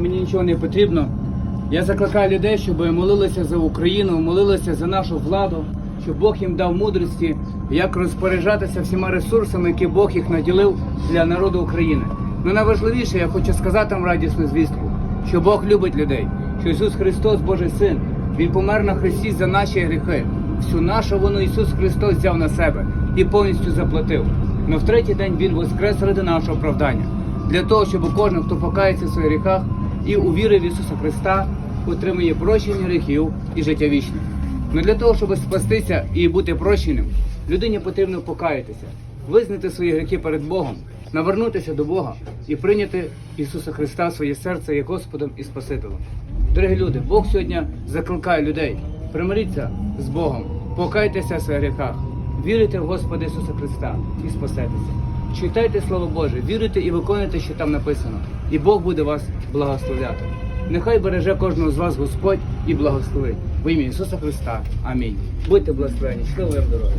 Мені нічого не потрібно. Я закликаю людей, щоб молилися за Україну, молилися за нашу владу, щоб Бог їм дав мудрості, як розпоряджатися всіма ресурсами, які Бог їх наділив для народу України. Ну найважливіше, я хочу сказати вам радісну звістку, що Бог любить людей, що Ісус Христос, Божий Син, Він помер на Христі за наші гріхи. Всю нашу вину Ісус Христос взяв на себе і повністю заплатив. Но в третій день Він воскрес ради нашого оправдання для того, щоб кожен, хто покається в своїх гріхах і увірив в Ісуса Христа, отримує прощення гріхів і життя вічне. Но для того, щоб спастися і бути прощеним, людині потрібно покаятися, визнати свої гріхи перед Богом, навернутися до Бога і прийняти Ісуса Христа в своє серце як Господом і Спасителем. Дорогі люди, Бог сьогодні закликає людей. Примиріться з Богом, покайтеся в своїх гріхах, вірите в Господа Ісуса Христа і спасетеся. Читайте Слово Боже, віруйте і виконуйте, що там написано, і Бог буде вас благословляти. Нехай береже кожного з вас Господь і благословить. В ім'я Ісуса Христа. Амінь. Будьте благословені, щасливої вам дороги.